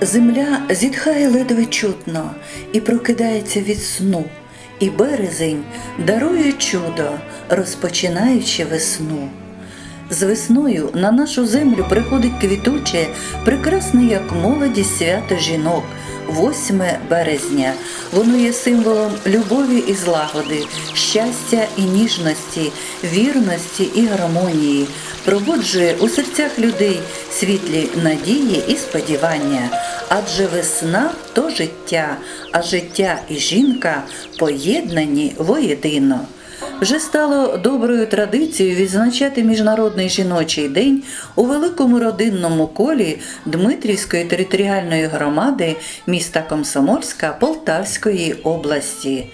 Земля зітхає ледве чутно і прокидається від сну, і березень дарує чудо, розпочинаючи весну. З весною на нашу землю приходить квітуче, прекрасне як молодість свято жінок, 8 березня. Воно є символом любові і злагоди, щастя і ніжності, вірності і гармонії, пробуджує у серцях людей світлі надії і сподівання. Адже весна то життя, а життя і жінка поєднані воєдино. Вже стало доброю традицією відзначати Міжнародний жіночий день у великому родинному колі Дмитрівської територіальної громади міста Комсомольська Полтавської області.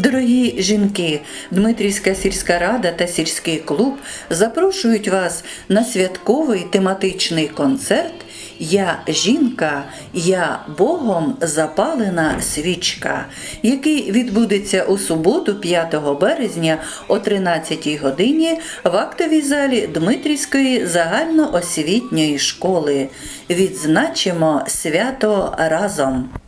Дорогі жінки, Дмитрівська сільська рада та сільський клуб запрошують вас на святковий тематичний концерт Я жінка, я Богом запалена свічка, який відбудеться у суботу, 5 березня о 13 годині в актовій залі Дмитрівської загальноосвітньої школи. Відзначимо свято разом.